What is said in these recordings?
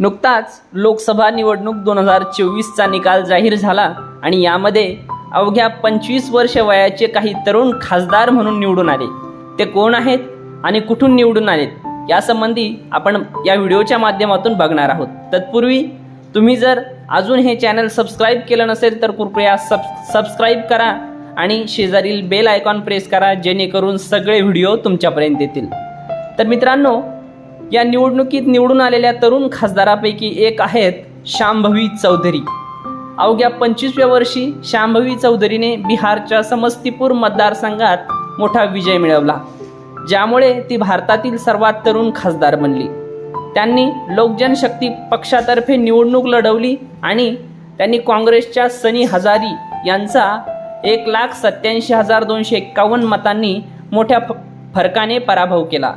नुकताच लोकसभा निवडणूक दोन हजार चोवीसचा निकाल जाहीर झाला आणि यामध्ये अवघ्या पंचवीस वर्ष वयाचे काही तरुण खासदार म्हणून निवडून आले. ते कोण आहेत आणि कुठून निवडून आलेत यासंबंधी आपण या व्हिडिओच्या माध्यमातून बघणार आहोत. तत्पूर्वी तुम्ही जर अजून हे चॅनल सबस्क्राईब केलं नसेल तर कृपया सब सबस्क्राईब करा आणि शेजारील बेल आयकॉन प्रेस करा जेणेकरून सगळे व्हिडिओ तुमच्यापर्यंत येतील. तर मित्रांनो या निवडणुकीत निवडून आलेल्या तरुण खासदारापैकी एक आहेत शांभवी चौधरी. अवघ्या पंचवीसव्या वर्षी शांभवी चौधरीने बिहारच्या समस्तीपूर मतदारसंघात मोठा विजय मिळवला ज्यामुळे ती भारतातील सर्वात तरुण खासदार बनली. त्यांनी लोकजनशक्ती पक्षातर्फे निवडणूक लढवली आणि त्यांनी काँग्रेसच्या सनी हजारी यांचा एक लाख सत्याऐंशी हजार दोनशे एक्कावन्न मतांनी मोठ्या फ फरकाने पराभव केला.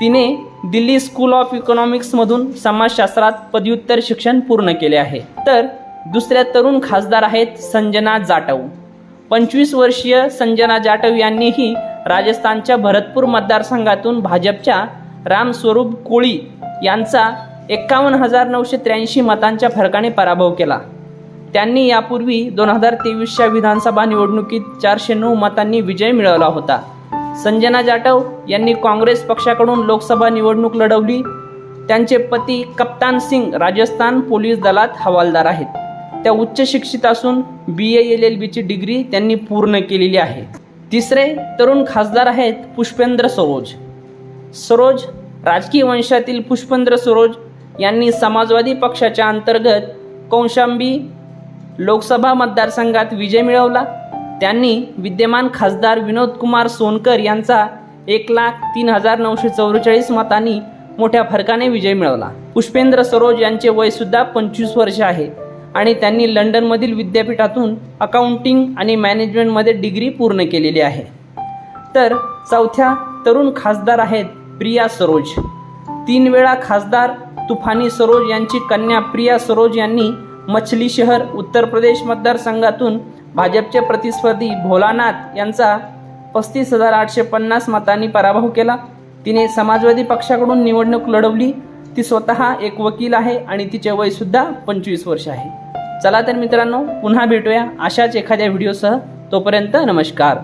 तिने दिल्ली स्कूल ऑफ इकॉनॉमिक्समधून समाजशास्त्रात पदव्युत्तर शिक्षण पूर्ण केले आहे. तर दुसऱ्या तरुण खासदार आहेत संजना जाटव. पंचवीस वर्षीय संजना जाटव यांनीही राजस्थानच्या भरतपूर मतदारसंघातून भाजपच्या रामस्वरूप कोळी यांचा एक्कावन्न हजार नऊशे त्र्याऐंशी मतांच्या फरकाने पराभव केला. त्यांनी यापूर्वी दोन हजार तेवीसच्या विधानसभा निवडणुकीत चारशे नऊ मतांनी विजय मिळवला होता. संजना जाटव यांनी काँग्रेस पक्षाकडून लोकसभा निवडणूक लढवली. त्यांचे पती कप्तान सिंग राजस्थान पोलीस दलात हवालदार आहेत. त्या उच्च शिक्षित असून बी ए एल एल बीची डिग्री त्यांनी पूर्ण केलेली आहे. तिसरे तरुण खासदार आहेत पुष्पेंद्र सरोज. सरोज राजकीय वंशातील पुष्पेंद्र सरोज यांनी समाजवादी पक्षाच्या अंतर्गत कौशांबी लोकसभा मतदारसंघात विजय मिळवला. त्यांनी विद्यमान खासदार विनोद कुमार सोनकर यांचा एक लाख तीन हजार नऊशे चौवेचाळीस मतांनी मोठ्या फरकाने विजय मिळवला. पुष्पेंद्र सरोज यांचे वयसुद्धा पंचवीस वर्ष आहे आणि त्यांनी लंडनमधील विद्यापीठातून अकाउंटिंग आणि मॅनेजमेंटमध्ये डिग्री पूर्ण केलेली आहे. तर चौथ्या तरुण खासदार आहेत प्रिया सरोज. तीन वेळा खासदार तुफानी सरोज यांची कन्या प्रिया सरोज यांनी मछली शहर उत्तर प्रदेश मतदारसंघातून भाजपचे प्रतिस्पर्धी भोलानाथ यांचा पस्तीस हजार आठशे पन्नास मतांनी पराभव केला. तिने समाजवादी पक्षाकडून निवडणूक लढवली. ती स्वतः एक वकील आहे आणि तिचे वयसुद्धा पंचवीस वर्ष आहे. चला तर मित्रांनो पुन्हा भेटूया अशाच एखाद्या व्हिडिओसह. तोपर्यंत नमस्कार.